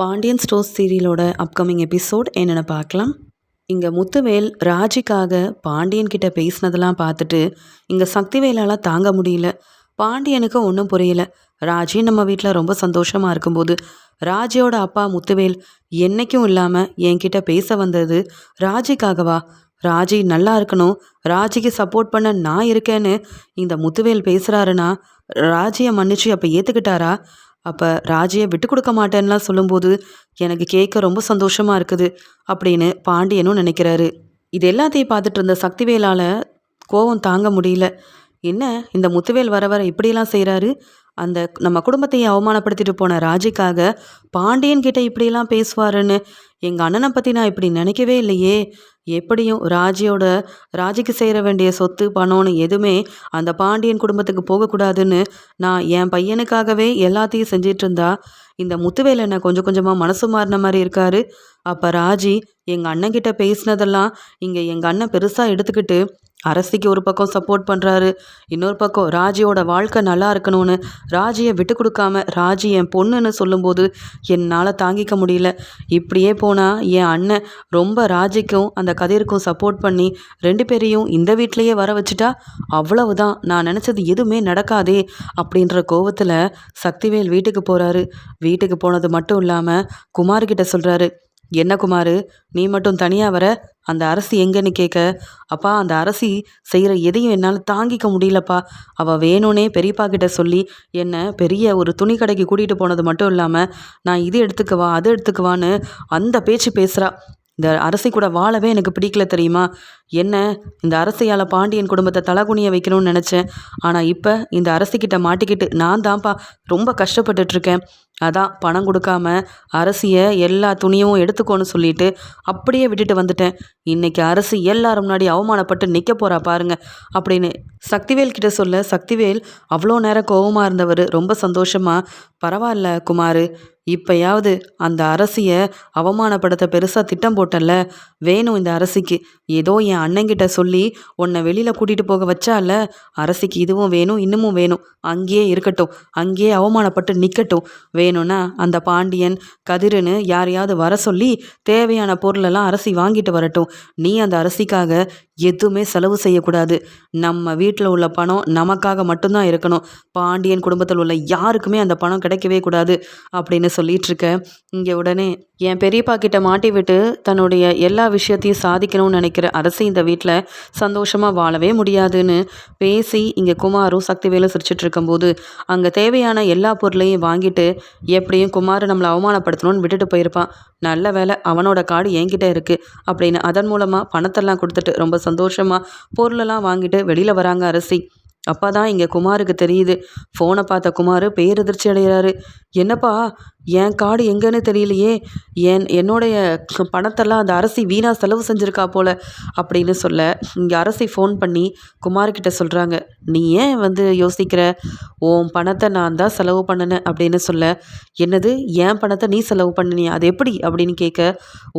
Pandian stores சீரியலோட upcoming episode என்னென்னு பார்க்கலாம். இங்கே முத்துவேல் ராஜிக்காக பாண்டியன் கிட்ட பேசினதெல்லாம் பார்த்துட்டு இங்கே சக்திவேலால் தாங்க முடியல. பாண்டியனுக்கு ஒன்றும் புரியல. ராஜி நம்ம வீட்டில் ரொம்ப சந்தோஷமாக இருக்கும்போது ராஜியோட அப்பா முத்துவேல் என்றைக்கும் இல்லாமல் என்கிட்ட பேச வந்தது ராஜிக்காகவா? ராஜி நல்லா இருக்கணும் ராஜிக்கு சப்போர்ட் பண்ண நான் இருக்கேன்னு இந்த முத்துவேல் பேசுகிறாருன்னா ராஜியை மன்னிச்சு அப்போ ஏற்றுக்கிட்டாரா அப்போ ராஜியை விட்டு கொடுக்க மாட்டேன்லாம் சொல்லும்போது எனக்கு கேட்க ரொம்ப சந்தோஷமாக இருக்குது அப்படின்னு பாண்டியனும் நினைக்கிறாரு. இது எல்லாத்தையும் பார்த்துட்டு இருந்த சக்திவேலால் கோவம் தாங்க முடியல. என்ன இந்த முத்துவேல் வர வர இப்படியெல்லாம் செய்கிறாரு அந்த நம்ம குடும்பத்தையும் அவமானப்படுத்திட்டு போன ராஜிக்காக பாண்டியன் கிட்ட இப்படியெல்லாம் பேசுவாருன்னு எங்கள் அண்ணனை பற்றி நான் இப்படி நினைக்கவே இல்லையே. எப்படியும் ராஜியோட ராஜிக்கு சேர வேண்டிய சொத்து பணம்னு எதுவுமே அந்த பாண்டியன் குடும்பத்துக்கு போகக்கூடாதுன்னு நான் என் பையனுக்காகவே எல்லாத்தையும் செஞ்சிட்டு இருந்தா இந்த முத்துவேல் என்ன கொஞ்சம் கொஞ்சமாக மனசு மாறின மாதிரி இருக்காரு. அப்போ ராஜி எங்கள் அண்ணன்கிட்ட பேசினதெல்லாம் இங்கே எங்கள் அண்ணன் பெருசாக எடுத்துக்கிட்டு அரசிக்கு ஒரு பக்கம் சப்போர்ட் பண்ணுறாரு இன்னொரு பக்கம் ராஜியோட வாழ்க்கை நல்லா இருக்கணும்னு ராஜியை விட்டு கொடுக்காம ராஜி என் பொண்ணுன்னு சொல்லும்போது என்னால் தாங்கிக்க முடியல. இப்படியே போனால் என் அண்ணன் ரொம்ப ராஜிக்கும் அந்த கதிருக்கும் சப்போர்ட் பண்ணி ரெண்டு பேரையும் இந்த வீட்லேயே வர வச்சுட்டா அவ்வளவுதான் நான் நினச்சது எதுவுமே நடக்காதே அப்படின்ற கோவத்தில் சக்திவேல் வீட்டுக்கு போகிறாரு வீட்டுக்கு போனது மட்டும் இல்லாமல் குமார்கிட்ட சொல்கிறாரு என்ன குமார் நீ மட்டும் தனியாக வர அந்த அரசி எங்கன்னு கேட்க அப்பா அந்த அரசி செய்கிற எதையும் என்னால் தாங்கிக்க முடியலப்பா. அவள் வேணும்னே பெரியப்பா கிட்ட சொல்லி என்னை பெரிய ஒரு துணி கடைக்கு கூட்டிகிட்டு போனது மட்டும் இல்லாமல் நான் இது எடுத்துக்கவா அது எடுத்துக்குவான்னு அந்த பேச்சு பேசுகிறா இந்த அரசை கூட வாழவே எனக்கு பிடிக்கல தெரியுமா? என்ன இந்த அரசியால் பாண்டியன் குடும்பத்தை தலகுனிய வைக்கணும்னு நினச்சேன். ஆனால் இப்போ இந்த அரசிக்கிட்ட மாட்டிக்கிட்டு நான் தான்ப்பா ரொம்ப கஷ்டப்பட்டுட்ருக்கேன். அதான் பணம் கொடுக்காம அரசியை எல்லா துணியும் எடுத்துக்கோன்னு சொல்லிட்டு அப்படியே விட்டுட்டு வந்துட்டேன். இன்றைக்கி அரசு எல்லாரும் முன்னாடி அவமானப்பட்டு நிற்க போகிறா பாருங்க அப்படின்னு சக்திவேல் கிட்ட சொல்ல சக்திவேல் அவ்வளோ நேரம் கோபமாக இருந்தவர் ரொம்ப சந்தோஷமாக பரவாயில்ல குமார். இப்போயாவது அந்த அரசியை அவமானப்படுத்த பெருசாக திட்டம் போட்டல வேணும் இந்த அரசிக்கு. ஏதோ என் அண்ணங்கிட்ட சொல்லி உன்னை வெளியில் கூட்டிகிட்டு போக வச்சால அரசிக்கு இதுவும் வேணும் இன்னமும் வேணும். அங்கேயே இருக்கட்டும். அங்கேயே அவமானப்பட்டு நிற்கட்டும் வேணும்னா அந்த பாண்டியன் கதிருன்னு யாரையாவது வர சொல்லி தேவையான பொருளெல்லாம் அரசி வாங்கிட்டு வரட்டும். நீ அந்த அரசிக்காக எதுவுமே செலவு செய்யக்கூடாது. நம்ம வீட்டில் உள்ள பணம் நமக்காக மட்டும்தான் இருக்கணும். பாண்டியன் குடும்பத்தில் உள்ள யாருக்குமே அந்த பணம் கிடைக்கவே கூடாது அப்படின்னு சொல்லிட்டு இருக்க இங்கே உடனே என் பெரியப்பா கிட்ட மாட்டி விட்டு தன்னுடைய எல்லா விஷயத்தையும் சாதிக்கணும்னு நினைக்கிற அரசு இந்த வீட்டில் சந்தோஷமாக வாழவே முடியாதுன்னு பேசி இங்கே குமாரும் சக்திவேலும் சிரிச்சிட்டு இருக்கும்போது அங்கே தேவையான எல்லா பொருளையும் வாங்கிட்டு எப்படியும் குமாரை நம்மளை அவமானப்படுத்தணும்னு விட்டுட்டு போயிருப்பான். நல்ல வேலை அவனோட கார்டு என்கிட்ட இருக்குது அப்படின்னு அதன் மூலமாக பணத்தெல்லாம் கொடுத்துட்டு ரொம்ப சந்தோஷமாக பொருளெல்லாம் வாங்கிட்டு வெளியில் வராங்க அரசி. அப்போ தான் இங்கே குமாருக்கு தெரியுது. ஃபோனை பார்த்த குமார் பேரதிர்ச்சி அடைகிறாரு. என்னப்பா என் கார்டு எங்கேன்னு தெரியலையே. என் என்னுடைய பணத்தெல்லாம் அந்த அரசி வீணாக செலவு செஞ்சுருக்கா போல் அப்படின்னு சொல்ல இங்கே அரசி ஃபோன் பண்ணி குமார்கிட்ட சொல்கிறாங்க நீ ஏன் வந்து யோசிக்கிற? உன் பணத்தை நான் தான் செலவு பண்ணினேன் அப்படின்னு சொல்ல என்னது என் பணத்தை நீ செலவு பண்ணினியா? அது எப்படி அப்படின்னு கேட்க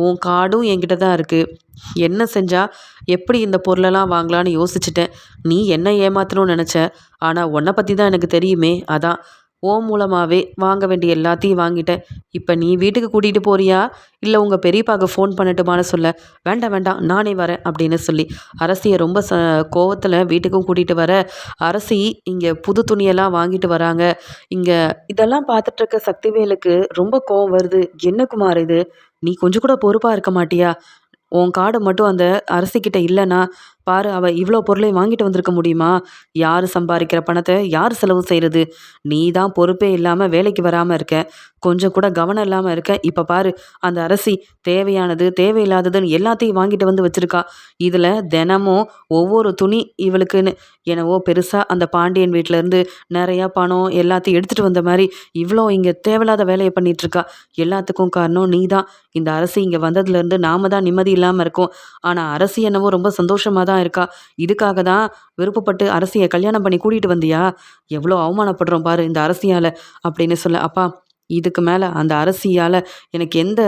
உன் கார்டும் என்கிட்ட தான் இருக்குது என்ன செஞ்சால் எப்படி இந்த பொருளெல்லாம் வாங்கலான்னு யோசிச்சுட்டேன். நீ என்ன ஏமாத்தணும்னு நினச்ச? ஆனால் உன்னை பற்றி தான் எனக்கு தெரியுமே. அதான் ஓ மூலமாகவே வாங்க வேண்டிய எல்லாத்தையும் வாங்கிட்டேன். இப்போ நீ வீட்டுக்கு கூட்டிகிட்டு போறியா? இல்லை உங்கள் பெரியப்பாவுக்கு ஃபோன் பண்ணட்டுமான்னு சொல்ல? வேண்டாம் வேண்டாம் நானே வரேன் அப்படின்னு சொல்லி. அரசியை ரொம்ப ச கோவத்தில் வீட்டுக்கும் கூட்டிகிட்டு வர அரசி இங்கே புது துணியெல்லாம் வாங்கிட்டு வராங்க. இங்கே இதெல்லாம் பார்த்துட்ருக்க சக்திவேலுக்கு ரொம்ப கோவம் வருது. என்ன குமார் இது? நீ கொஞ்சம் கூட பொறுப்பாக இருக்க மாட்டியா? உன் கார்டு மட்டும் அந்த அரசிக்கிட்ட இல்லைன்னா பாரு அவள் இவ்வளோ பொருளையும் வாங்கிட்டு வந்திருக்க முடியுமா? யார் சம்பாதிக்கிற பணத்தை? யார் செலவு செய்கிறது நீ தான் பொறுப்பே இல்லாமல் வேலைக்கு வராமல் இருக்க. கொஞ்சம் கூட கவனம் இல்லாமல் இருக்க. இப்போ பாரு அந்த அரசி தேவையானது தேவையில்லாததுன்னு எல்லாத்தையும் வாங்கிட்டு வந்து வச்சுருக்கா. இதில் தினமும் ஒவ்வொரு துணி இவளுக்குன்னு எனவோ பெருசாக அந்த பாண்டியன் வீட்டிலேருந்து நிறையா பணம் எல்லாத்தையும் எடுத்துகிட்டு வந்த மாதிரி இவ்வளோ இங்கே தேவையில்லாத வேலையை பண்ணிகிட்ருக்கா எல்லாத்துக்கும் காரணம் நீ தான் இந்த அரசி இங்கே வந்ததுலேருந்து நாம தான் நிம்மதி இல்லாமல் இருக்கோம். ஆனால் அரசி என்னவோ ரொம்ப சந்தோஷமாக தான் தான் இருக்கா? இதுக்காக தான் விருப்பப்பட்டு அரசியை கல்யாணம் பண்ணி கூட்டிகிட்டு வந்தியா? எவ்வளோ அவமானப்படுறோம் பாரு இந்த அரசியால் அப்படின்னு சொல்ல அப்பா இதுக்கு மேலே அந்த அரசியால் எனக்கு எந்த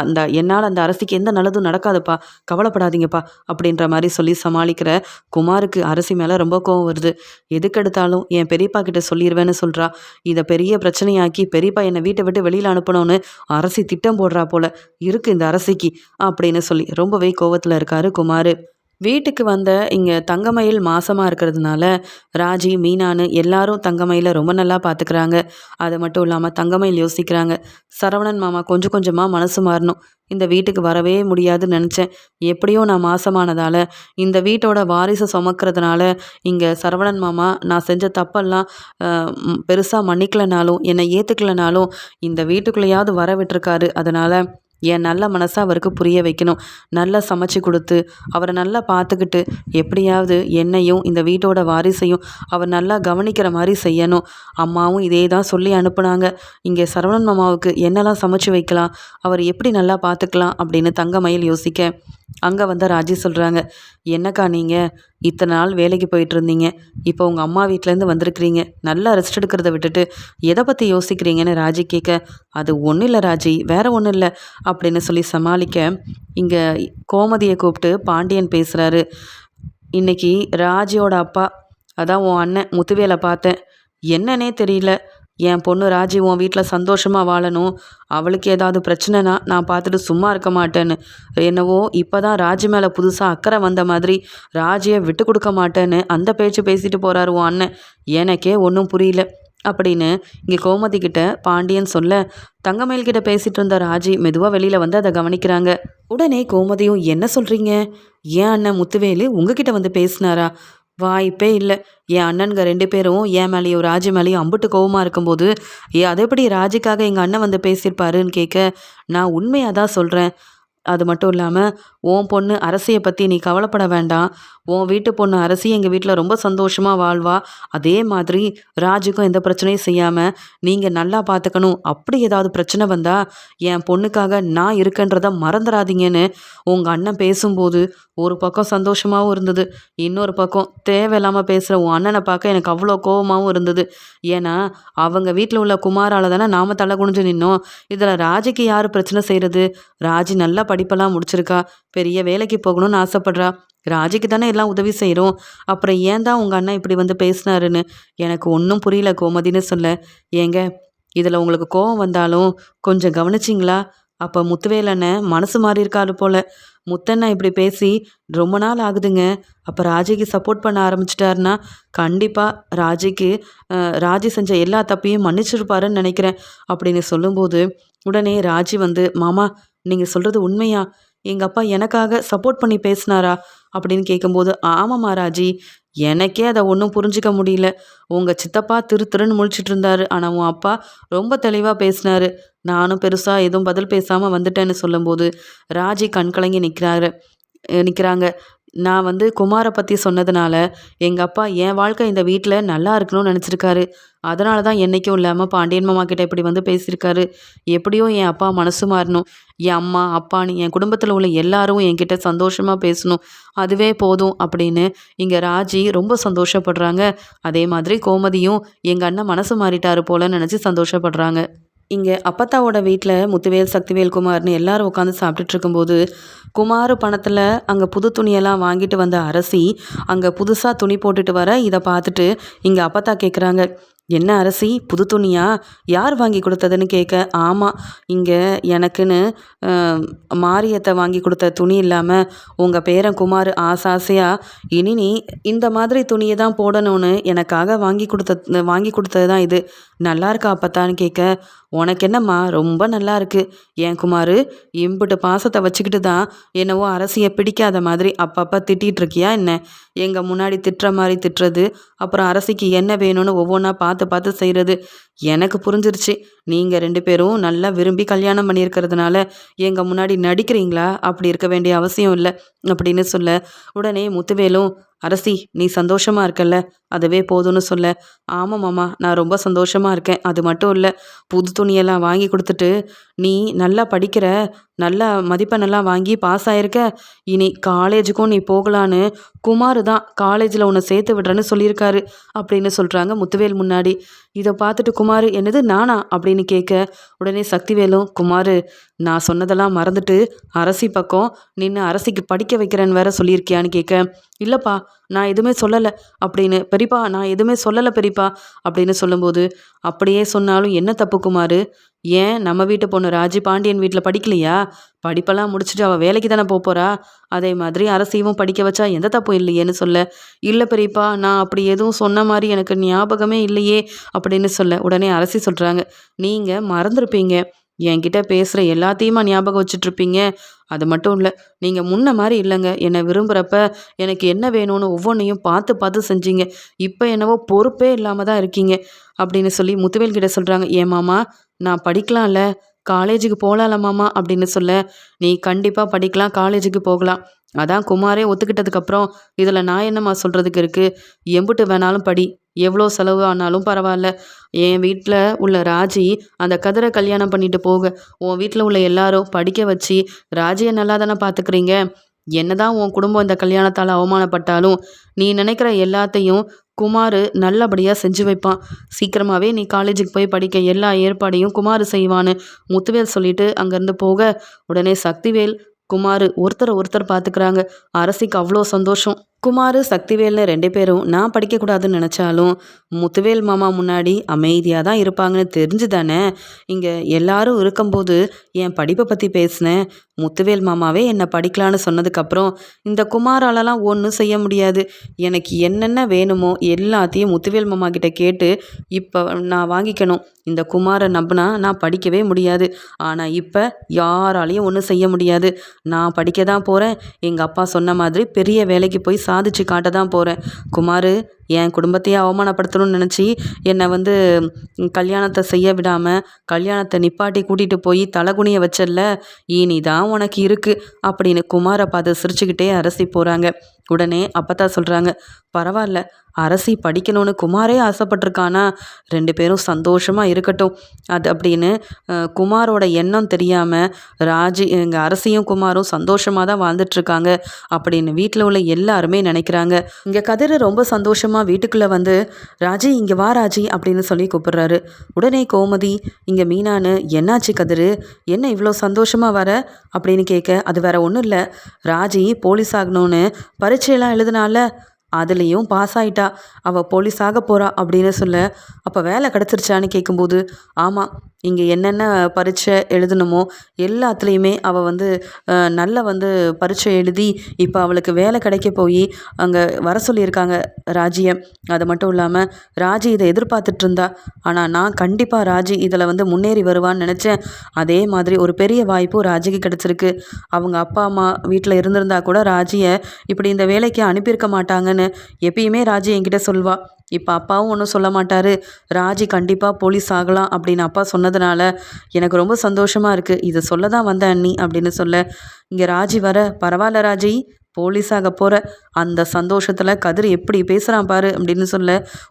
அந்த என்னால் அந்த அரசிக்கு எந்த நல்லதும் நடக்காதுப்பா கவலைப்படாதீங்கப்பா அப்படின்ற மாதிரி சொல்லி சமாளிக்கிற குமாருக்கு அரசி மேலே ரொம்ப கோவம் வருது. எதுக்கெடுத்தாலும் என் பெரியப்பா கிட்ட சொல்லிடுவேன்னு சொல்கிறா இதை பெரிய பிரச்சனையாக்கி பெரியப்பா என்னை வீட்டை விட்டு வெளியில் அனுப்பணும்னு அரசி திட்டம் போடுறா போல. இருக்குது இந்த அரசிக்கு அப்படின்னு சொல்லி ரொம்பவே கோவத்தில் இருக்காரு குமார். வீட்டுக்கு வந்த இங்கே தங்கமயில் மாசமாக இருக்கிறதுனால ராஜி மீனான்னு எல்லாரும் தங்கமயில ரொம்ப நல்லா பார்த்துக்கிறாங்க அது மட்டும் இல்லாமல் தங்கமயில் யோசிக்கிறாங்க சரவணன் மாமா கொஞ்சம் கொஞ்சமாக மனசு மாறணும். இந்த வீட்டுக்கு வரவே முடியாதுன்னு நினச்சேன். எப்படியோ நான் மாசமானதால் இந்த வீட்டோட வாரிசை சுமக்கிறதுனால இங்கே சரவணன் மாமா நான் செஞ்ச தப்பெல்லாம் பெருசாக மன்னிக்கலைனாலும் என்னை ஏற்றுக்கலனாலும் இந்த வீட்டுக்குள்ளேயாவது வர விட்டுருக்காரு. அதனால் என் நல்ல மனசை அவருக்கு புரிய வைக்கணும். நல்லா சமைச்சு கொடுத்து அவரை நல்லா பார்த்துக்கிட்டு எப்படியாவது என்னையும் இந்த வீட்டோட வாரிசையும் அவர் நல்லா கவனிக்கிற மாதிரி செய்யணும். அம்மாவும் இதே தான் சொல்லி அனுப்புனாங்க. இங்கே சரவணன் மாமாவுக்கு என்னெல்லாம் சமைச்சு வைக்கலாம்? அவர் எப்படி நல்லா பார்த்துக்கலாம்? அப்படின்னு தங்கமயில் யோசிக்க அங்கே வந்த ராஜி சொல்கிறாங்க என்னக்கா நீங்கள் இத்தனை நாள் வேலைக்கு போயிட்டு இருந்தீங்க. இப்போ உங்கள் அம்மா வீட்டிலேருந்து வந்திருக்கிறீங்க. நல்லா ரெஸ்ட் எடுக்கிறத விட்டுட்டு எதை பற்றி யோசிக்கிறீங்கன்னு ராஜி கேட்க அது ஒன்றும் இல்லை ராஜி வேற ஒன்றும் இல்லை அப்படின்னு சொல்லி சமாளிக்க இங்கே கோமதியை கூப்பிட்டு பாண்டியன் பேசுகிறாரு இன்னைக்கு ராஜியோட அப்பா அதான் உன் அண்ணன் முத்துவேலை பார்த்தேன். என்னன்னே தெரியல. என் பொண்ணு ராஜி உன் வீட்டில் சந்தோஷமாக வாழணும். அவளுக்கு ஏதாவது பிரச்சனைனா நான் பார்த்துட்டு சும்மா இருக்க மாட்டேன்னு. என்னவோ இப்போ தான் ராஜி மேலே புதுசாக அக்கறை வந்த மாதிரி ராஜியை விட்டு கொடுக்க மாட்டேன்னு அந்த பேச்சு பேசிட்டு போகிறாரு உன் அண்ணன். எனக்கே ஒன்றும் புரியல. அப்படின்னு இங்கே கோமதி கிட்ட பாண்டியன் சொல்ல தங்கமயில் கிட்ட பேசிட்டு இருந்த ராஜி மெதுவாக வெளியில் வந்து அதை கவனிக்கிறாங்க. உடனே கோமதியும் என்ன சொல்கிறீங்க ஏன் அண்ணன் முத்துவேலு உங்ககிட்ட வந்து பேசினாரா? வாய்ப்பே இல்லை. என் அண்ணனுங்க ரெண்டு பேரும் என் மேலேயும் ராஜி மேலேயும் அம்புட்டு கோவமாக இருக்கும்போது ஏ அதை எப்படி ராஜிக்காக எங்கள் அண்ணன் வந்து பேசியிருப்பாருன்னு கேட்க நான் உண்மையாக தான் சொல்கிறேன் அது மட்டும் இல்லாமல் உன் பொண்ணு அரசியை பற்றி நீ கவலைப்பட வேண்டாம். உன் வீட்டு பொண்ணு அரசி எங்கள் வீட்டில் ரொம்ப சந்தோஷமாக வாழ்வா. அதே மாதிரி ராஜுக்கும் எந்த பிரச்சனையும் செய்யாமல் நீங்கள் நல்லா பார்த்துக்கணும் அப்படி ஏதாவது பிரச்சனை வந்தால் என் பொண்ணுக்காக நான் இருக்கன்றதை மறந்துடாதீங்கன்னு உங்கள் அண்ணன் பேசும்போது ஒரு பக்கம் சந்தோஷமாகவும் இருந்தது. இன்னொரு பக்கம் தேவையில்லாமல் பேசுகிற உன் அண்ணனை பார்க்க எனக்கு அவ்வளோ கோபமாகவும் இருந்தது. ஏன்னா அவங்க வீட்டில் உள்ள குமாரால் தானே நாம் தலை குனிஞ்சு நின்னோம். இதில் ராஜிக்கு யார் பிரச்சனை செய்கிறது ராஜி நல்லா படிப்பெல்லாம் முடிச்சிருக்கா. பெரிய வேலைக்கு போகணும்னு ஆசைப்படுறா. ராஜிக்கு தானே எல்லாம் உதவி செய்கிறோம் அப்புறம் ஏன் தான் உங்கள் அண்ணன் இப்படி வந்து பேசினாருன்னு? எனக்கு ஒன்றும் புரியல கோமதின்னு சொல்ல. ஏங்க இதில் உங்களுக்கு கோவம் வந்தாலும் கொஞ்சம் கவனிச்சிங்களா? அப்போ முத்துவேலண்ணே மனசு மாறி இருக்காரு போல. முத்தண்ணா இப்படி பேசி ரொம்ப நாள் ஆகுதுங்க. அப்போ ராஜிக்கு சப்போர்ட் பண்ண ஆரம்பிச்சிட்டாருன்னா கண்டிப்பாக ராஜிக்கு ராஜி செஞ்ச எல்லா தப்பையும் மன்னிச்சிருப்பாருன்னு நினைக்கிறேன். அப்படின்னு சொல்லும்போது உடனே ராஜி வந்து மாமா நீங்கள் சொல்கிறது உண்மையா? எங்கள் அப்பா எனக்காக சப்போர்ட் பண்ணி பேசினாரா? அப்படின்னு கேட்கும்போது ஆமாம் ராஜி எனக்கே அதை ஒன்றும் புரிஞ்சிக்க முடியல. உங்கள் சித்தப்பா திரு திருன்னு முழிச்சிட்டு இருந்தாரு. ஆனால் உன் அப்பா ரொம்ப தெளிவாக பேசினாரு. நானும் பெருசாக எதுவும் பதில் பேசாமல் வந்துட்டேன்னு சொல்லும்போது ராஜி கண்கலங்கி நிற்கிறாரு நிற்கிறாங்க நான் வந்து குமாரை பற்றி சொன்னதுனால எங்கள் அப்பா என் வாழ்க்கை இந்த வீட்டில் நல்லா இருக்கணும்னு நினச்சிருக்காரு. அதனால தான் என்றைக்கும் இல்லாமல் பாண்டியன் மாமா கிட்ட இப்படி வந்து பேசியிருக்காரு. எப்படியோ என் அப்பா மனசு மாறணும். என் அம்மா அப்பான்னு என் குடும்பத்தில் உள்ள எல்லாரும் என்கிட்ட சந்தோஷமாக பேசணும். அதுவே போதும் அப்படின்னு இங்கே ராஜி ரொம்ப சந்தோஷப்படுறாங்க. அதே மாதிரி கோமதியும் எங்கள் அண்ணன் மனசு மாறிட்டாரு போலன்னு நினச்சி சந்தோஷப்படுறாங்க. இங்கே அப்பத்தாவோட வீட்டில் முத்துவேல் சக்திவேல் குமார்னு எல்லாரும் உட்காந்து சாப்பிட்டுட்டு இருக்கும்போது குமார் பணத்தில் அங்கே புது துணியெல்லாம் வாங்கிட்டு வந்த அரசி அங்கே புதுசாக துணி போட்டுட்டு வர இதை பார்த்துட்டு இங்கே அப்பத்தா கேட்குறாங்க என்ன அரசி புது துணியா? யார் வாங்கி கொடுத்ததுன்னு கேட்க ஆமாம் இங்கே எனக்குன்னு மாரியத்தை வாங்கி கொடுத்த துணி இல்லாமல் உங்கள் பேரன் குமார் ஆசாசையாக இனி நீ இந்த மாதிரி துணியை தான் போடணும்னு எனக்காக வாங்கி கொடுத்த வாங்கி கொடுத்தது தான் இது. நல்லா இருக்கா அப்பத்தான்னு கேட்க உனக்கு என்னம்மா ரொம்ப நல்லா இருக்கு. ஏன் குமார் இம்புட்டு பாசத்தை வச்சுக்கிட்டு தான் என்னவோ அரசியை பிடிக்காத மாதிரி அப்பப்போ திட்டிகிட்டு இருக்கியா என்ன? எங்கள் முன்னாடி திட்டுற மாதிரி திட்டுறது அப்புறம் அரசிக்கு என்ன வேணும்னு ஒவ்வொன்றா பார்த்து பார்த்து செய்கிறது. எனக்கு புரிஞ்சிருச்சு. நீங்கள் ரெண்டு பேரும் நல்லா விரும்பி கல்யாணம் பண்ணியிருக்கிறதுனால எங்கள் முன்னாடி நடிக்கிறீங்களா? அப்படி இருக்க வேண்டிய அவசியம் இல்லை அப்படின்னு சொல்ல உடனே முத்துவேலும் அரசி நீ சந்தோஷமாக இருக்கல்ல? அதுவே போதும்னு சொல்ல ஆமாம் மாமா நான் ரொம்ப சந்தோஷமாக இருக்கேன். அது மட்டும் இல்லை புது துணியெல்லாம் வாங்கி கொடுத்துட்டு நீ நல்லா படிக்கிற நல்ல மதிப்பெண்ணெல்லாம் வாங்கி பாஸ் ஆயிருக்க இனி காலேஜுக்கும் நீ போகலான்னு குமார் தான் காலேஜில் உன்னை சேர்த்து விடுறேன்னு சொல்லியிருக்காரு அப்படின்னு சொல்கிறாங்க முத்துவேல் முன்னாடி. இதை பார்த்துட்டு குமார் என்னது நானா? அப்படின்னு கேட்க உடனே சக்திவேலும் குமார் நான் சொன்னதெல்லாம் மறந்துட்டு அரசி பக்கம் நின்று அரசிக்கு படிக்க வைக்கிறேன்னு வேற சொல்லியிருக்கியான்னு கேட்க இல்லைப்பா நான் எதுவுமே சொல்லலை அப்படின்னு பெரியப்பா நான் எதுவுமே சொல்லலை பெரியப்பா அப்படின்னு சொல்லும்போது அப்படியே சொன்னாலும் என்ன தப்பு குமார்? ஏன் நம்ம வீட்டு பொண்ணு ராஜி பாண்டியன் வீட்டில் படிக்கலையா? படிப்பெல்லாம் முடிச்சுட்டு அவள் வேலைக்கு தானே போகிறா அதே மாதிரி அரசியவும் படிக்க வச்சா எந்த தப்பும் இல்லையேன்னு சொல்ல. இல்லை பெரியப்பா நான் அப்படி எதுவும் சொன்ன மாதிரி எனக்கு ஞாபகமே இல்லையே அப்படின்னு சொல்ல உடனே அரசி சொல்கிறாங்க நீங்கள் மறந்துருப்பீங்க. என்கிட்ட பேசுகிற எல்லாத்தையுமா ஞாபகம் வச்சுட்ருப்பீங்க? அது மட்டும் இல்லை நீங்கள் முன்ன மாதிரி இல்லைங்க. என்னை விரும்புகிறப்ப எனக்கு என்ன வேணும்னு ஒவ்வொன்றையும் பார்த்து பார்த்து செஞ்சீங்க. இப்போ என்னவோ பொறுப்பே இல்லாமல் தான் இருக்கீங்க அப்படின்னு சொல்லி முத்துவேல் கிட்ட சொல்கிறாங்க ஏமாமா நான் படிக்கலாம்ல. காலேஜுக்கு போகலாம்ல மாமா அப்படின்னு சொல்ல நீ கண்டிப்பாக படிக்கலாம் காலேஜுக்கு போகலாம். அதான் குமாரே ஒத்துக்கிட்டதுக்கப்புறம் இதில் நான் என்னம்மா சொல்கிறதுக்கு இருக்குது எம்புட்டு வேணாலும் படி. எவ்வளோ செலவு ஆனாலும் பரவாயில்ல. என் வீட்டில் உள்ள ராஜி அந்த கதிரை கல்யாணம் பண்ணிட்டு போக. உன் வீட்டில் உள்ள எல்லாரும் படிக்க வச்சு ராஜியை நல்லா தானே பார்த்துக்கிறீங்க என்னதான் உன் குடும்பம் இந்த கல்யாணத்தால் அவமானப்பட்டாலும் நீ நினைக்கிற எல்லாத்தையும் குமார் நல்லபடியாக செஞ்சு வைப்பான். சீக்கிரமாகவே நீ காலேஜுக்கு போய் படிக்க எல்லா ஏற்பாடையும் குமார் செய்வான்னு முத்துவேல் சொல்லிட்டு அங்கேருந்து போக உடனே சக்திவேல் குமார் ஒருத்தரை ஒருத்தர் பார்த்துக்கிறாங்க. அரசிக்கு அவ்வளோ சந்தோஷம். குமார் சக்திவேல்னு ரெண்டு பேரும் நான் படிக்கக்கூடாதுன்னு நினச்சாலும் முத்துவேல் மாமா முன்னாடி அமைதியாக தான் இருப்பாங்கன்னு தெரிஞ்சு தானே இங்கே எல்லாரும் இருக்கும்போது என் படிப்பை பற்றி பேசினேன். முத்துவேல் மாமாவே என்னை படிக்கலான்னு சொன்னதுக்கப்புறம் இந்த குமாராலலாம் ஒன்றும் செய்ய முடியாது. எனக்கு என்னென்ன வேணுமோ எல்லாத்தையும் முத்துவேல் மாமா கிட்ட கேட்டு இப்போ நான் வாங்கிக்கணும். இந்த குமாரை நம்பினா நான் படிக்கவே முடியாது. ஆனால் இப்போ யாராலையும் ஒன்றும் செய்ய முடியாது. நான் படிக்க தான் போகிறேன் எங்கள் அப்பா சொன்ன மாதிரி பெரிய வேலைக்கு போய் சாதிச்சு காட்ட தான் போகிறேன் குமார் என் குடும்பத்தையே அவமானப்படுத்தணும்னு நினச்சி என்னை வந்து கல்யாணத்தை செய்ய விடாமல் கல்யாணத்தை நிப்பாட்டி கூட்டிகிட்டு போய் தலைகுனிய வச்சல்ல இனி தான் உனக்கு இருக்குது அப்படின்னு குமாரை பார்த்து சிரிச்சுக்கிட்டே அரசி போகிறாங்க உடனே அப்பத்தா சொல்கிறாங்க பரவாயில்ல அரசி படிக்கணும்னு குமாரே ஆசைப்பட்டிருக்கானா? ரெண்டு பேரும் சந்தோஷமாக இருக்கட்டும். அது அப்படின்னு குமாரோட எண்ணம் தெரியாமல் ராஜி எங்கள் அரசியும் குமாரும் சந்தோஷமாக தான் வாழ்ந்துட்டுருக்காங்க அப்படின்னு வீட்டில் உள்ள எல்லாருமே நினைக்கிறாங்க. இங்கே கதிர் ரொம்ப சந்தோஷமாக வீட்டுக்குள்ளே வந்து ராஜி இங்கே வா ராஜி அப்படின்னு சொல்லி கூப்பிடுறாரு. உடனே கோமதி இங்கே மீனான்னு என்னாச்சு கதிரு? என்ன இவ்வளோ சந்தோஷமாக வர? அப்படின்னு கேட்க அது வேற ஒன்றும் இல்லை. ராஜி போலீஸ் ஆகணும்னு பரீட்சையெல்லாம் எழுதுனால அதுலேயும் பாஸ் ஆகிட்டா அவள் போலீஸ் ஆக போகிறா அப்படின்னு சொல்ல அப்போ வேலை கிடச்சிருச்சான்னு கேட்கும்போது ஆமாம் இங்கே என்னென்ன பரீட்சை எழுதணுமோ எல்லாத்துலேயுமே அவள் வந்து நல்ல வந்து பரீட்சை எழுதி இப்போ அவளுக்கு வேலை கிடைக்க போய் அங்கே வர சொல்லியிருக்காங்க ராஜியை. அது மட்டும் இல்லாமல் ராஜி இதை எதிர்பார்த்துட்டு இருந்தா. ஆனால் நான் கண்டிப்பாக ராஜி இதில் வந்து முன்னேறி வருவான்னு நினச்சேன். அதே மாதிரி ஒரு பெரிய வாய்ப்பும் ராஜிக்கு கிடச்சிருக்கு. அவங்க அப்பா அம்மா வீட்டில் இருந்திருந்தா கூட ராஜியை இப்படி இந்த வேலைக்கு அனுப்பியிருக்க மாட்டாங்கன்னு எப்பயுமே ராஜி என்கிட்ட சொல்வாள் இப்போ அப்பாவும் ஒன்றும் சொல்ல மாட்டார். ராஜி கண்டிப்பாக போலீஸ் ஆகலாம் அப்படின்னு அப்பா சொன்னதுனால எனக்கு ரொம்ப சந்தோஷமாக இருக்குது இதை சொல்ல தான் வந்த அண்ணி அப்படின்னு சொல்ல. இங்கே ராஜி வர பரவாயில்ல ராஜி போலீஸாக போகிற அந்த சந்தோஷத்தில் கதிர் எப்படி பேசுகிறான் பாரு அப்படின்னு சொல்ல.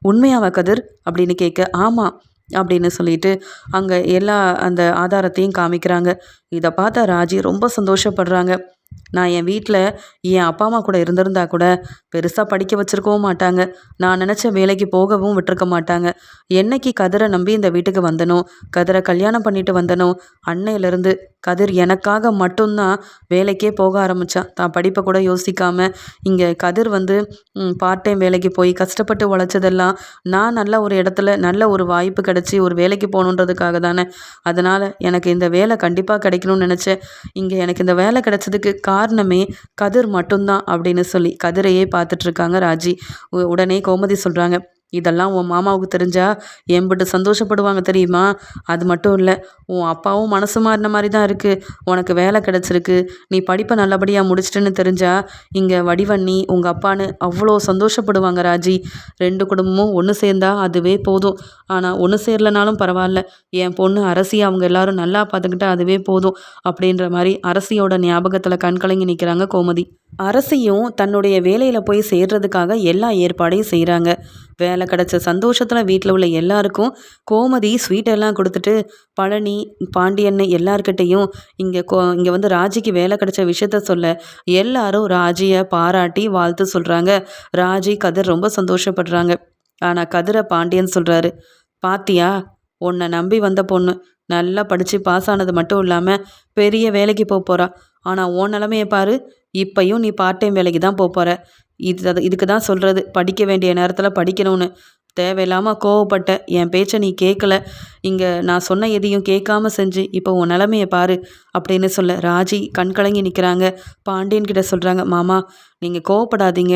உண்மையாவா கதிர்? அப்படின்னு கேட்க ஆமாம் அப்படின்னு சொல்லிட்டு அங்கே எல்லா அந்த ஆதாரத்தையும் காமிக்கிறாங்க. இதை பார்த்தா ராஜி ரொம்ப சந்தோஷப்படுறாங்க. நான் என் வீட்டில் என் அப்பா அம்மா கூட இருந்திருந்தா கூட பெருசாக படிக்க வச்சுருக்கவும் மாட்டாங்க. நான் நினச்ச வேலைக்கு போகவும் விட்டுருக்க மாட்டாங்க. என்னைக்கு கதிரை நம்பி இந்த வீட்டுக்கு வந்தனோ கதிரை கல்யாணம் பண்ணிட்டு வந்தனோ அன்னையிலேருந்து கதிர் எனக்காக மட்டும்தான் வேலைக்கே போக ஆரம்பித்தான் தான் படிப்பை கூட யோசிக்காமல் இங்கே கதிர் வந்து பார்ட் டைம் வேலைக்கு போய் கஷ்டப்பட்டு உழைச்சதெல்லாம் நான் நல்ல ஒரு இடத்துல நல்ல ஒரு வாய்ப்பு கிடச்சி ஒரு வேலைக்கு போகணுன்றதுக்காக தானே. அதனால் எனக்கு இந்த வேலை கண்டிப்பாக கிடைக்கணும்னு நினச்சேன். இங்கே எனக்கு இந்த வேலை கிடைச்சதுக்கு காரணமே கதிர் மட்டும்தான் அப்படின்னு சொல்லி கதிரையே பார்த்துட்ருக்காங்க ராஜி. உடனே கோமதி சொல்கிறாங்க இதெல்லாம் உன் மாமாவுக்கு தெரிஞ்சா எம்பிட்டு சந்தோஷப்படுவாங்க தெரியுமா? அது மட்டும் இல்லை உன் அப்பாவும் மனசு மாறின மாதிரி தான் இருக்குது உனக்கு வேலை கிடச்சிருக்கு. நீ படிப்பை நல்லபடியாக முடிச்சிட்டுன்னு தெரிஞ்சா இங்கே வடிவண்ணி உங்கள் அப்பான்னு அவ்வளோ சந்தோஷப்படுவாங்க ராஜி. ரெண்டு குடும்பமும் ஒன்று சேர்ந்தா அதுவே போதும். ஆனால் ஒன்று சேரலனாலும் பரவாயில்ல. என் பொண்ணு அரசி அவங்க எல்லாரும் நல்லா பார்த்துக்கிட்டா அதுவே போதும் அப்படின்ற மாதிரி அரசியோட ஞாபகத்தில் கண்கலங்கி நிற்கிறாங்க கோமதி. அரசியும் தன்னுடைய வேலையில் போய் சேர்றதுக்காக எல்லா ஏற்பாடையும் செய்கிறாங்க வேலை கிடச்ச சந்தோஷத்தில் வீட்டில் உள்ள எல்லாருக்கும் கோமதி ஸ்வீட்டெல்லாம் கொடுத்துட்டு பழனி பாண்டியன்னு எல்லார்கிட்டேயும் இங்கே கோ இங்கே வந்து ராஜிக்கு வேலை கிடச்ச விஷயத்த சொல்ல எல்லாரும் ராஜியை பாராட்டி வாழ்த்து சொல்கிறாங்க ராஜி கதிர் ரொம்ப சந்தோஷப்படுறாங்க. ஆனால் கதிரை பாண்டியன் சொல்கிறாரு பாத்தியா உன்னை நம்பி வந்த பொண்ணு நல்லா படித்து பாஸ் ஆனது மட்டும் இல்லாமல் பெரிய வேலைக்கு போக போகிறா ஆனால் உன் நிலமையை பாரு இப்பையும் நீ பார்ட் டைம் வேலைக்கு தான் போகிற இது இதுக்கு தான் சொல்கிறது படிக்க வேண்டிய நேரத்தில் படிக்கணும்னு. தேவையில்லாமல் கோவப்பட்ட என் பேச்சை நீ கேட்கல இங்கே நான் சொன்ன எதையும் கேட்காம செஞ்சு இப்போ உன் நிலமையை பாரு அப்படின்னு சொல்ல ராஜி கண் கலங்கி நிற்கிறாங்க பாண்டியன் கிட்ட சொல்கிறாங்க மாமா நீங்கள் கோவப்படாதீங்க.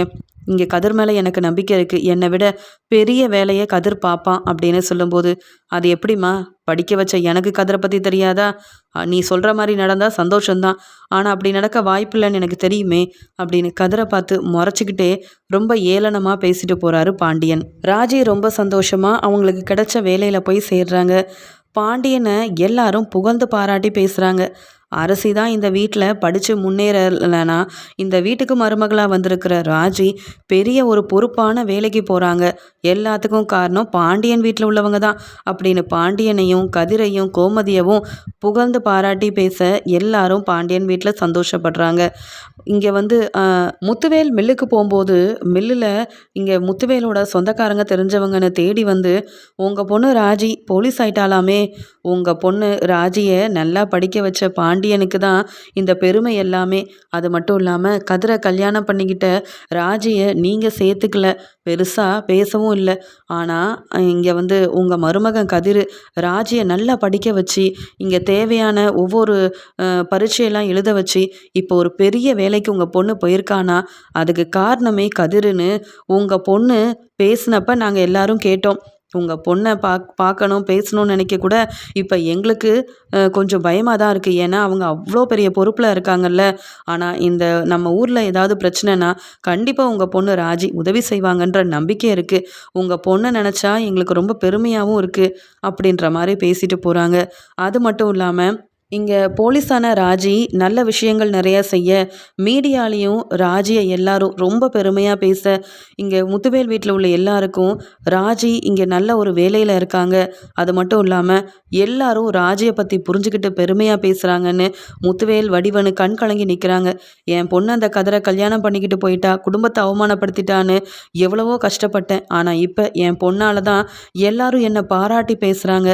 இங்கே கதிர் மேலே எனக்கு நம்பிக்கை இருக்குது என்னை விட பெரிய வேலையை கதிர் பார்ப்பான் அப்படின்னு சொல்லும்போது அது எப்படிம்மா? படிக்க வச்ச எனக்கு கதிரை பற்றி தெரியாதா? நீ சொல்கிற மாதிரி நடந்தால் சந்தோஷந்தான் ஆனால் அப்படி நடக்க வாய்ப்பில்லைன்னு எனக்கு தெரியுமே அப்படின்னு கதிரை பார்த்து முறைச்சிக்கிட்டே ரொம்ப ஏளனமாக பேசிட்டு போகிறாரு பாண்டியன். ராஜி ரொம்ப சந்தோஷமாக அவங்களுக்கு கிடைச்ச வேலையில் போய் சேர்றாங்க. பாண்டியனை எல்லாரும் புகழ்ந்து பாராட்டி பேசுகிறாங்க அரசி தான் இந்த வீட்டில் படித்து முன்னேறலைனா இந்த வீட்டுக்கு மருமகளாக வந்திருக்கிற ராஜி பெரிய ஒரு பொறுப்பான வேலைக்கு போகிறாங்க எல்லாத்துக்கும் காரணம் பாண்டியன் வீட்டில் உள்ளவங்க தான். அப்படின்னு பாண்டியனையும் கதிரையும் கோமதியவும் புகழ்ந்து பாராட்டி பேச எல்லாரும் பாண்டியன் வீட்டில் சந்தோஷப்படுறாங்க. இங்கே வந்து முத்துவேல் மில்லுக்கு போகும்போது மில்லில் இங்கே முத்துவேலோட சொந்தக்காரங்க தெரிஞ்சவங்கன்னு தேடி வந்து உங்கள் பொண்ணு ராஜி போலீஸ் ஆயிட்டாலாமே. உங்கள் பொண்ணு ராஜியை நல்லா படிக்க வச்ச பாண்டியனுக்கு தான் இந்த பெருமை எல்லாமே. அது மட்டும் இல்லாமல் கதிரை கல்யாணம் பண்ணிக்கிட்ட ராஜியை நீங்கள் சேர்த்துக்கல. பெருசாக பேசவும் இல்லை. ஆனால் இங்கே வந்து உங்கள் மருமகன் கதிர் ராஜியை நல்லா படிக்க வச்சு இங்கே தேவையான ஒவ்வொரு பரீட்சையெல்லாம் எழுத வச்சு இப்போ ஒரு பெரிய வேலைக்கு உங்கள் பொண்ணு போயிருக்கானா? அதுக்கு காரணமே கதிருன்னு உங்கள் பொண்ணு பேசினப்ப நாங்கள் எல்லாரும் கேட்டோம். உங்கள் பொண்ணை பாக் பார்க்கணும் பேசணும்னு நினைக்க கூட இப்போ எங்களுக்கு கொஞ்சம் பயமாக தான் இருக்குது ஏன்னா அவங்க அவ்வளோ பெரிய பொறுப்பில் இருக்காங்கல்ல. ஆனால் இந்த நம்ம ஊரில் ஏதாவது பிரச்சனைனா கண்டிப்பாக உங்கள் பொண்ணு ராஜி உதவி செய்வாங்கன்ற நம்பிக்கை இருக்குது உங்கள் பொண்ணை நினச்சா எங்களுக்கு ரொம்ப பெருமையாகவும் இருக்குது அப்படின்ற மாதிரி பேசிட்டு போகிறாங்க அது மட்டும் இல்லாமல் இங்கே போலீஸான ராஜி நல்ல விஷயங்கள் நிறையா செய்ய மீடியாலேயும் ராஜியை எல்லாரும் ரொம்ப பெருமையாக பேச இங்கே முத்துவேல் வீட்டில் உள்ள எல்லாருக்கும் ராஜி இங்கே நல்ல ஒரு வேலையில் இருக்காங்க. அது மட்டும் இல்லாமல் எல்லாரும் ராஜியை பற்றி புரிஞ்சுக்கிட்டு பெருமையாக பேசுகிறாங்கன்னு முத்துவேல் வடிவனு கண் கலங்கி நிற்கிறாங்க என் பொண்ணு அந்த கதரை கல்யாணம் பண்ணிக்கிட்டு போயிட்டா குடும்பத்தை அவமானப்படுத்திட்டான்னு எவ்வளவோ கஷ்டப்பட்டேன். ஆனால் இப்போ என் பொண்ணால் தான் எல்லாரும் என்னை பாராட்டி பேசுகிறாங்க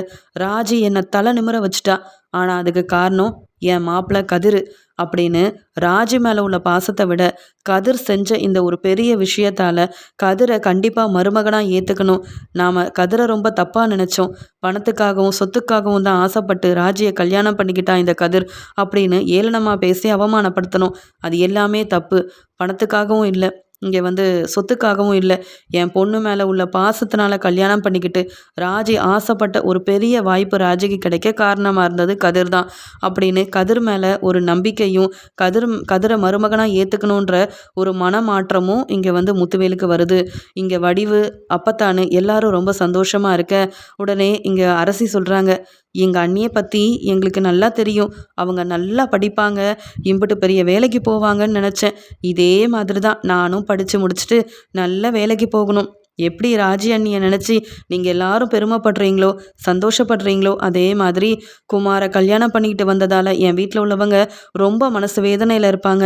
ராஜி என்னை தலை நிமிர வச்சுட்டா. ஆனால் அதுக்கு காரணம் என் மாப்பிள்ளை கதிர் அப்படின்னு ராஜி மேலே உள்ள பாசத்தை விட கதிர் செஞ்ச இந்த ஒரு பெரிய விஷயத்தால் கதிரை கண்டிப்பாக மருமகனாக ஏற்றுக்கணும் நாம் கதிரை ரொம்ப தப்பாக நினச்சோம். பணத்துக்காகவும் சொத்துக்காகவும் தான் ஆசைப்பட்டு ராஜியை கல்யாணம் பண்ணிக்கிட்டான் இந்த கதிர் அப்படின்னு ஏளனமாக பேசி அவமானப்படுத்தணும். அது எல்லாமே தப்பு. பணத்துக்காகவும் இல்லை. இங்கே வந்து சொத்துக்காகவும் இல்லை. என் பொண்ணு மேலே உள்ள பாசத்தினால கல்யாணம் பண்ணிக்கிட்டு ராஜி ஆசைப்பட்ட ஒரு பெரிய வாய்ப்பு ராஜிக்கு கிடைக்க காரணமாக இருந்தது கதிர் தான். அப்படின்னு கதிர் மேலே ஒரு நம்பிக்கையும் கதிர் கதிரை மருமகனாக ஏற்றுக்கணுன்ற ஒரு மனமாற்றமும் இங்கே வந்து முத்துவேலுக்கு வருது. இங்கே வடிவு அப்பத்தானு எல்லாரும் ரொம்ப சந்தோஷமாக இருக்க. உடனே இங்கே அரசி சொல்கிறாங்க எங்கள் அண்ணியை பற்றி எங்களுக்கு நல்லா தெரியும். அவங்க நல்லா படிப்பாங்க. இம்புட்டு பெரிய வேலைக்கு போவாங்கன்னு நினச்சேன். இதே மாதிரி தான் நானும் படித்து முடிச்சுட்டு நல்ல வேலைக்கு போகணும். எப்படி ராஜி அண்ணியை நினச்சி நீங்கள் எல்லாரும் பெருமைப்படுறீங்களோ சந்தோஷப்படுறீங்களோ அதே மாதிரி குமாரை கல்யாணம் பண்ணிக்கிட்டு வந்ததால் என் வீட்டில் உள்ளவங்க ரொம்ப மனசு வேதனையில் இருப்பாங்க.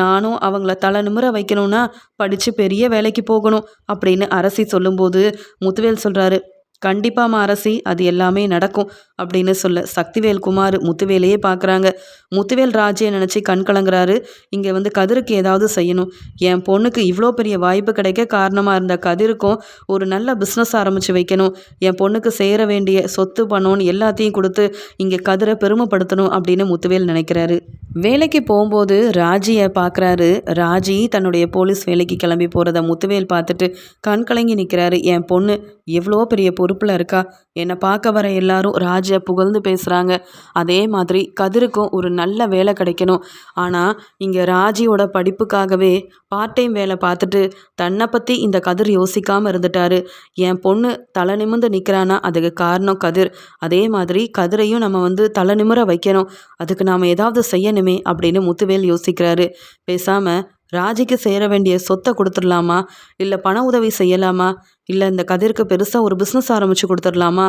நானும் அவங்கள தலை நிமிர வைக்கணும்னா படித்து பெரிய வேலைக்கு போகணும் அப்படின்னு அரசி சொல்லும்போது முத்துவேல் சொல்கிறாரு கண்டிப்பாக அரசி அது எல்லாமே நடக்கும் அப்படின்னு சொல்ல சக்திவேல் குமார் முத்துவேலையே பார்க்குறாங்க முத்துவேல் ராஜே நினச்சி கண் கலங்குறாரு. இங்கே வந்து கதிருக்கு ஏதாவது செய்யணும். என் பொண்ணுக்கு இவ்வளோ பெரிய வாய்ப்பு கிடைக்க காரணமாக இருந்த கதிருக்கும் ஒரு நல்ல பிஸ்னஸ் ஆரம்பித்து வைக்கணும். என் பொண்ணுக்கு சேர வேண்டிய சொத்து பணம்னு எல்லாத்தையும் கொடுத்து இங்கே கதிரை பெருமைப்படுத்தணும் அப்படின்னு முத்துவேல் நினைக்கிறாரு. வேலைக்கு போகும்போது ராஜியை பார்க்குறாரு ராஜி தன்னுடைய போலீஸ் வேலைக்கு கிளம்பி போகிறத முத்துவேல் பார்த்துட்டு கண் கலங்கி நிற்கிறாரு என் பொண்ணு எவ்வளோ பெரிய பொறுப்பில் இருக்கா? என்னை பார்க்க வர எல்லாரும் ராஜியை புகழ்ந்து பேசுகிறாங்க அதே மாதிரி கதிருக்கும் ஒரு நல்ல வேலை கிடைக்கணும். ஆனால் இங்கே ராஜியோட படிப்புக்காகவே பார்ட் டைம் வேலை பார்த்துட்டு தன்னை பற்றி இந்த கதிர் யோசிக்காமல் இருந்துட்டாரு. என் பொண்ணு தலை நிமிந்து நிற்கிறானா அதுக்கு காரணம் கதிர். அதே மாதிரி கதிரையும் நம்ம வந்து தலை நிமிர வைக்கணும். அதுக்கு நாம் ஏதாவது செய்ய செய்யணுமே அப்படின்னு முத்துவேல் யோசிக்கிறாரு. பேசாமல் ராஜிக்கு சேர வேண்டிய சொத்தை கொடுத்துடலாமா? இல்லை பண உதவி செய்யலாமா? இல்லை இந்த கதிர்க்கு பெருசாக ஒரு பிஸ்னஸ் ஆரம்பித்து கொடுத்துடலாமா?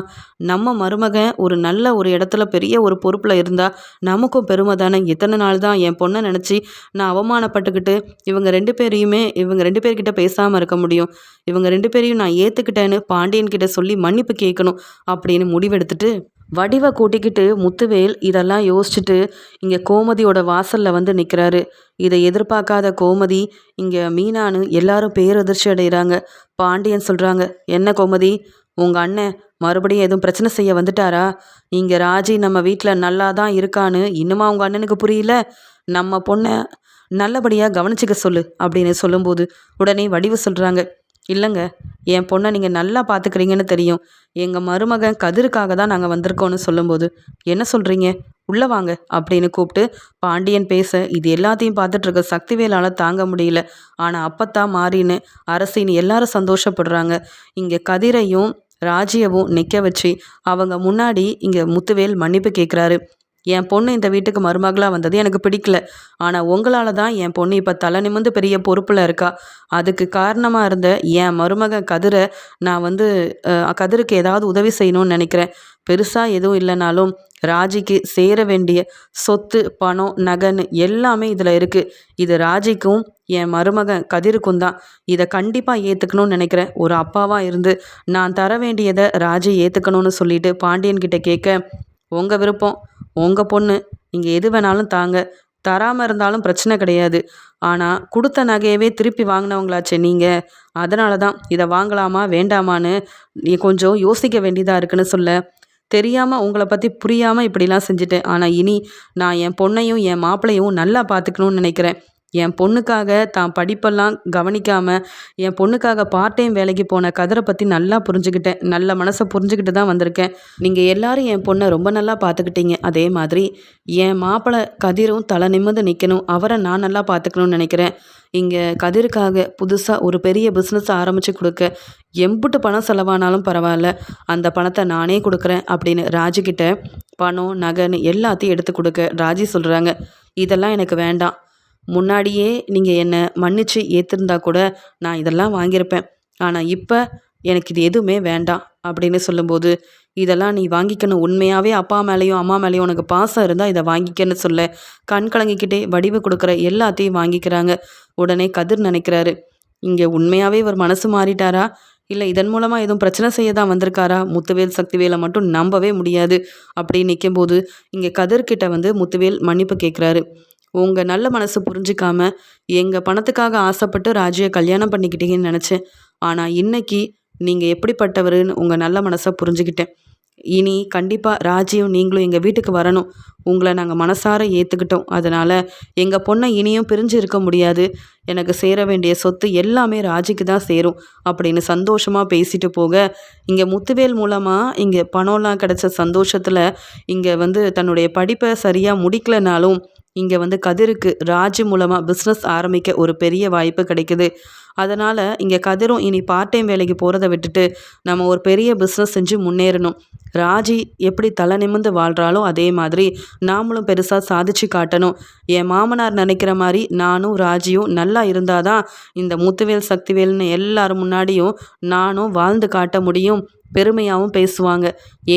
நம்ம மருமகன் ஒரு நல்ல ஒரு இடத்துல பெரிய ஒரு பொறுப்பில் இருந்தால் நமக்கும் பெருமை தானே. எத்தனை நாள் தான் என் பொண்ணை நினச்சி நான் அவமானப்பட்டுக்கிட்டு இவங்க ரெண்டு பேரையுமே இவங்க ரெண்டு பேர்கிட்ட பேசாமல் இருக்க முடியும். இவங்க ரெண்டு பேரையும் நான் ஏற்றுக்கிட்டேன்னு பாண்டியன் கிட்ட சொல்லி மன்னிப்பு கேட்கணும் அப்படின்னு முடிவெடுத்துட்டு வடிவை கூட்டிக்கிட்டு முத்துவேல் இதெல்லாம் யோசிச்சுட்டு இங்கே கோமதியோட வாசலில் வந்து நிற்கிறாரு இதை எதிர்பார்க்காத கோமதி இங்கே மீனான்னு எல்லாரும் பேரதிர்ச்சி அடைகிறாங்க. பாண்டியன் சொல்கிறாங்க என்ன கோமதி உங்கள் அண்ணன் மறுபடியும் எதுவும் பிரச்சனை செய்ய வந்துட்டாரா? இங்கே ராஜி நம்ம வீட்டில் நல்லா தான் இருக்கான்னு இன்னுமா உங்கள் அண்ணனுக்கு புரியல? நம்ம பொண்ணை நல்லபடியாக கவனிச்சிக்க சொல்லு அப்படின்னு சொல்லும்போது உடனே வடிவு சொல்கிறாங்க இல்லைங்க என் பொண்ணை நீங்கள் நல்லா பார்த்துக்கிறீங்கன்னு தெரியும். எங்கள் மருமகன் கதிருக்காக தான் நாங்கள் வந்திருக்கோன்னு சொல்லும்போது என்ன சொல்கிறீங்க உள்ளே வாங்க அப்படின்னு கூப்பிட்டு பாண்டியன் பேச இது எல்லாத்தையும் பார்த்துட்ருக்க சக்திவேலால் தாங்க முடியல. ஆனால் அப்பத்தான் மாறின்னு அரசின்னு எல்லாரும் சந்தோஷப்படுறாங்க. இங்கே கதிரையும் ராஜியவும் நிற்க வச்சு அவங்க முன்னாடி இங்கே முத்துவேல் மன்னிப்பு கேட்குறாரு என் பொண்ணு இந்த வீட்டுக்கு மருமகளாக வந்தது எனக்கு பிடிக்கல. ஆனால் உங்களால் தான் என் பொண்ணு இப்போ தலை நிமிந்து பெரிய பொறுப்பில் இருக்கா. அதுக்கு காரணமாக இருந்த என் மருமக கதிரை நான் வந்து கதிருக்கு ஏதாவது உதவி செய்யணும்னு நினைக்கிறேன். பெருசாக எதுவும் இல்லைனாலும் ராஜிக்கு சேர வேண்டிய சொத்து பணம் நகன்னு எல்லாமே இதில் இருக்குது இது ராஜிக்கும் என் மருமகன் கதிருக்கும் தான். இதை கண்டிப்பாக ஏற்றுக்கணும்னு நினைக்கிறேன். ஒரு அப்பாவாக இருந்து நான் தர வேண்டியதை ராஜி ஏற்றுக்கணும்னு சொல்லிட்டு பாண்டியன் கிட்ட கேட்க உங்கள் விருப்பம். உங்கள் பொண்ணு நீங்கள் எது வேணாலும் தாங்க. தராமல் இருந்தாலும் பிரச்சனை கிடையாது. ஆனால் கொடுத்த நகையவே திருப்பி வாங்கினவங்களாச்சே நீங்கள் அதனால தான் இதை வாங்கலாமா வேண்டாமான்னு நீ கொஞ்சம் யோசிக்க வேண்டியதாக இருக்குன்னு சொல்ல. தெரியாமல் உங்களை பற்றி புரியாமல் இப்படிலாம் செஞ்சுட்டேன். ஆனால் இனி நான் என் பொண்ணையும் என் மாப்பிள்ளையும் நல்லா பார்த்துக்கணுன்னு நினைக்கிறேன். என் பொண்ணுக்காக தான் படிப்பெல்லாம் கவனிக்காமல் என் பொண்ணுக்காக பார்ட் டைம் வேலைக்கு போன கதிரை பற்றி நல்லா புரிஞ்சுக்கிட்டேன். நல்ல மனசை புரிஞ்சுக்கிட்டு தான் வந்திருக்கேன். நீங்கள் எல்லாரும் என் பொண்ணை ரொம்ப நல்லா பார்த்துக்கிட்டீங்க அதே மாதிரி என் மாப்பிள்ளை கதிரும் தலை நிமிர்ந்து நிற்கணும் அவரை நான் நல்லா பார்த்துக்கணும்னு நினைக்கிறேன். இங்கே கதிருக்காக புதுசாக ஒரு பெரிய பிஸ்னஸ் ஆரம்பித்து கொடுக்க எம்புட்டு பணம் செலவானாலும் பரவாயில்ல. அந்த பணத்தை நானே கொடுக்குறேன் அப்படின்னு ராஜுக்கிட்ட பணம் நகைன்னு எல்லாத்தையும் எடுத்து கொடுக்க ராஜி சொல்கிறாங்க இதெல்லாம் எனக்கு வேண்டாம். முன்னாடியே நீங்கள் என்னை மன்னிச்சு ஏற்றிருந்தா கூட நான் இதெல்லாம் வாங்கியிருப்பேன். ஆனால் இப்போ எனக்கு இது எதுவுமே வேண்டாம் அப்படின்னு சொல்லும்போது இதெல்லாம் நீ வாங்கிக்கணும். உண்மையாகவே அப்பா மேலேயும் அம்மா மேலேயும் உனக்கு பாசம் இருந்தால் இதை வாங்கிக்கன்னு சொல்ல. கண் கலங்கிக்கிட்டே வடிவு கொடுக்குற எல்லாத்தையும் வாங்கிக்கிறாங்க. உடனே கதிர் நினைக்கிறாரு இங்கே உண்மையாகவே இவர் மனசு மாறிட்டாரா? இல்லை இதன் மூலமாக எதுவும் பிரச்சனை செய்ய தான் வந்திருக்காரா? முத்துவேல் சக்திவேலை மட்டும் நம்பவே முடியாது. அப்படின்னு நிற்கும்போது இங்கே கதிர்கிட்ட வந்து முத்துவேல் மன்னிப்பு கேட்குறாரு உங்கள் நல்ல மனசு புரிஞ்சிக்காம எங்கள் பணத்துக்காக ஆசைப்பட்டு ராஜியை கல்யாணம் பண்ணிக்கிட்டீங்கன்னு நினச்சேன். ஆனால் இன்னைக்கு நீங்கள் எப்படிப்பட்டவருன்னு உங்கள் நல்ல மனசை புரிஞ்சுக்கிட்டேன். இனி கண்டிப்பாக ராஜியும் நீங்களும் எங்கள் வீட்டுக்கு வரணும். உங்களை நாங்கள் மனசார ஏற்றுக்கிட்டோம் அதனால் எங்கள் பொண்ணை இனியும் பிரிஞ்சு இருக்க முடியாது. எனக்கு சேர வேண்டிய சொத்து எல்லாமே ராஜிக்கு தான் சேரும் அப்படின்னு சந்தோஷமாக பேசிட்டு போக இங்கே முத்துவேல் மூலமாக இங்கே பணம்லாம் கிடச்ச சந்தோஷத்தில் இங்கே வந்து தன்னுடைய படிப்பை சரியாக முடிக்கலனாலும் இங்கே வந்து கதிருக்கு ராஜி மூலமாக பிஸ்னஸ் ஆரம்பிக்க ஒரு பெரிய வாய்ப்பு கிடைக்குது. அதனால் இங்கே கதிரும் இனி பார்ட் டைம் வேலைக்கு போகிறத விட்டுட்டு நம்ம ஒரு பெரிய பிஸ்னஸ் செஞ்சு முன்னேறணும். ராஜி எப்படி தலை நிமிந்து வாழ்கிறாலோ அதே மாதிரி நாமளும் பெருசாக சாதிச்சு காட்டணும். என் மாமனார் நினைக்கிற மாதிரி நானும் ராஜியும் நல்லா இருந்தாதான் இந்த முத்துவேல் சக்திவேல்னு எல்லாரும் முன்னாடியும் நானும் வாழ்ந்து காட்ட முடியும். பெருமையாகவும் பேசுவாங்க.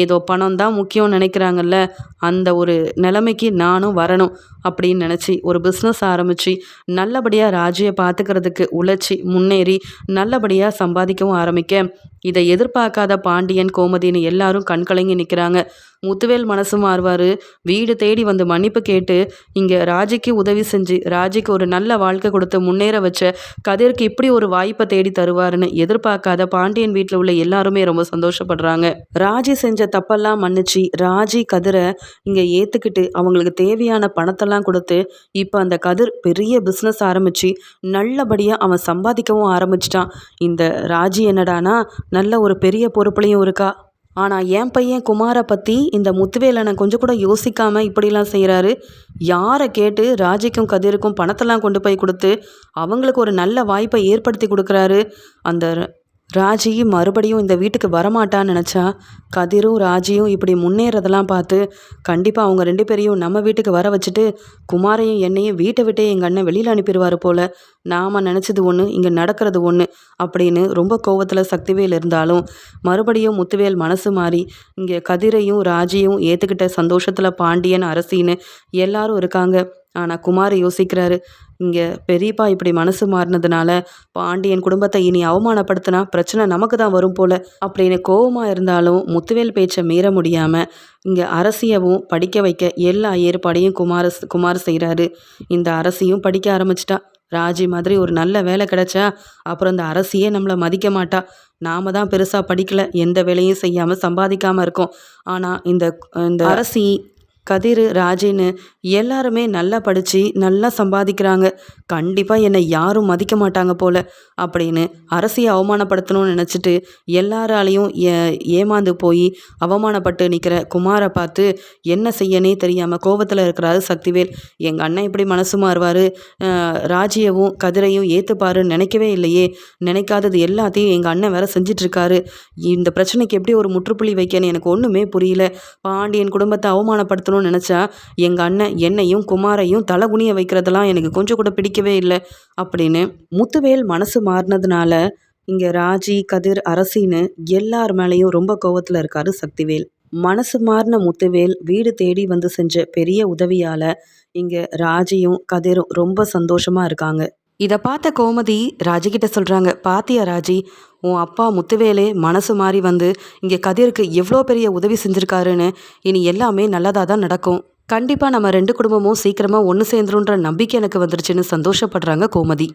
ஏதோ பணம் தான் முக்கியம் நினைக்கிறாங்கல்ல அந்த ஒரு நிலைமைக்கு நானும் வரணும் அப்படின்னு நினச்சி ஒரு பிஸ்னஸ் ஆரம்பித்து நல்லபடியாக ராஜியை பார்த்துக்கிறதுக்கு உழைச்சி முன்னேறி நல்லபடியாக சம்பாதிக்கவும் ஆரம்பிக்க இதை எதிர்பார்க்காத பாண்டியன் கோமதின்னு எல்லாரும் கண்கலங்கி நிற்கிறாங்க முத்துவேல் மனசு மாறுவார். வீடு தேடி வந்து மன்னிப்பு கேட்டு இங்கே ராஜிக்கு உதவி செஞ்சு ராஜிக்கு ஒரு நல்ல வாழ்க்கை கொடுத்து முன்னேற வச்ச கதிருக்கு இப்படி ஒரு வாய்ப்பை தேடி தருவாருன்னு எதிர்பார்க்காத பாண்டியன் வீட்டில் உள்ள எல்லாருமே ரொம்ப சந்தோஷப்படுறாங்க. ராஜி செஞ்ச தப்பெல்லாம் மன்னிச்சு ராஜி கதிரை இங்கே ஏற்றுக்கிட்டு அவங்களுக்கு தேவையான பணத்தெல்லாம் கொடுத்து இப்போ அந்த கதிர் பெரிய பிஸ்னஸ் ஆரம்பித்து நல்லபடியாக அவன் சம்பாதிக்கவும் ஆரம்பிச்சிட்டான். இந்த ராஜி என்னடானா நல்ல ஒரு பெரிய பொறுப்புலையும் இருக்கா? ஆனால் என் பையன் குமாரை பற்றி இந்த முத்துவேலனை கொஞ்சம் கூட யோசிக்காமல் இப்படிலாம் செய்கிறாரு யாரை கேட்டு ராஜிக்கும் கதிருக்கும் பணத்தெல்லாம் கொண்டு போய் கொடுத்து அவங்களுக்கு ஒரு நல்ல வாய்ப்பை ஏற்படுத்தி கொடுக்குறாரு. அந்த ராஜி மறுபடியும் இந்த வீட்டுக்கு வரமாட்டான்னு நினச்சா கதிரும் ராஜியும் இப்படி முன்னேறதெல்லாம் பார்த்து கண்டிப்பாக அவங்க ரெண்டு பேரையும் நம்ம வீட்டுக்கு வர வச்சுட்டு குமாரையும் என்னையும் வீட்டை விட்டே எங்கள் அண்ணன் வெளியில் அனுப்பிடுவார் போல். நாம் நினச்சது ஒன்று இங்கே நடக்கிறது ஒன்று அப்படின்னு ரொம்ப கோவத்தில் சக்திவேல் இருந்தாலும் மறுபடியும் முத்துவேல் மனசு மாறி இங்கே கதிரையும் ராஜியும் ஏற்றுக்கிட்ட சந்தோஷத்தில் பாண்டியன் அரசின்னு எல்லாரும் இருக்காங்க. ஆனால் குமார் யோசிக்கிறாரு இங்கே பெரியப்பா இப்படி மனசு மாறினதுனால பாண்டியன் குடும்பத்தை இனி அவமானப்படுத்தினா பிரச்சனை நமக்கு தான் வரும் போல. அப்படின்னு கோபமாக இருந்தாலும் முத்துவேல் பேச்சை மீற முடியாமல் இங்கே அரசியவும் படிக்க வைக்க எல்லா ஏற்பாடையும் குமார குமார் செய்கிறாரு இந்த அரசியும் படிக்க ஆரம்பிச்சிட்டா. ராஜி மாதிரி ஒரு நல்ல வேலை கிடைச்சா அப்புறம் இந்த அரசியே நம்மளை மதிக்க மாட்டா. நாம தான் பெருசாக படிக்கல எந்த வேலையும் செய்யாமல் சம்பாதிக்காமல் இருக்கோம். ஆனால் இந்த இந்த அரசி கதிர் ராஜின்னு எல்லாருமே நல்லா படித்து நல்லா சம்பாதிக்கிறாங்க. கண்டிப்பாக என்னை யாரும் மதிக்க மாட்டாங்க போல் அப்படின்னு அரசியை அவமானப்படுத்தணும்னு நினச்சிட்டு எல்லாராலையும் ஏ ஏமாந்து போய் அவமானப்பட்டு நிற்கிற குமாரை பார்த்து என்ன செய்யனே தெரியாமல் கோபத்தில் இருக்கிறாரு சக்திவேல். எங்கள் அண்ணன் இப்படி மனசு மாறுவார். ராஜியவும் கதிரையும் ஏற்றுப்பாருன்னு நினைக்கவே இல்லையே. நினைக்காதது எல்லாத்தையும் எங்கள் அண்ணன் வேற செஞ்சிட்ருக்காரு. இந்த பிரச்சனைக்கு எப்படி ஒரு முற்றுப்புள்ளி வைக்கன்னு எனக்கு ஒன்றுமே புரியல. பாண்டியன் குடும்பத்தை அவமானப்படுத்தணும்னு நினச்சா எங்கள் அண்ணன் என்னையும் குமாரையும் தலகுனிய வைக்கிறதெல்லாம் எனக்கு கொஞ்சம் கூட பிடிக்கவே இல்லை அப்படின்னு முத்துவேல் மனசு மாறினதுனால இங்கே ராஜி கதிர் அரசின்னு எல்லார் மேலேயும் ரொம்ப கோவத்தில் இருக்காரு சக்திவேல். மனசு மாறின முத்துவேல் வீடு தேடி வந்து செஞ்ச பெரிய உதவியால் இங்கே ராஜியும் கதிரும் ரொம்ப சந்தோஷமாக இருக்காங்க. இதை பார்த்த கோமதி ராஜிக்கிட்ட சொல்கிறாங்க பாத்தியா ராஜி உன் அப்பா முத்துவேலே மனசு மாறி வந்து இங்கே கதிருக்கு எவ்வளோ பெரிய உதவி செஞ்சுருக்காருன்னு இனி எல்லாமே நல்லதாக தான் நடக்கும். கண்டிப்பாக நம்ம ரெண்டு குடும்பமும் சீக்கிரமாக ஒன்று சேர்ந்துருன்ற நம்பிக்கை எனக்கு வந்துருச்சுன்னு சந்தோஷப்படுறாங்க கோமதி.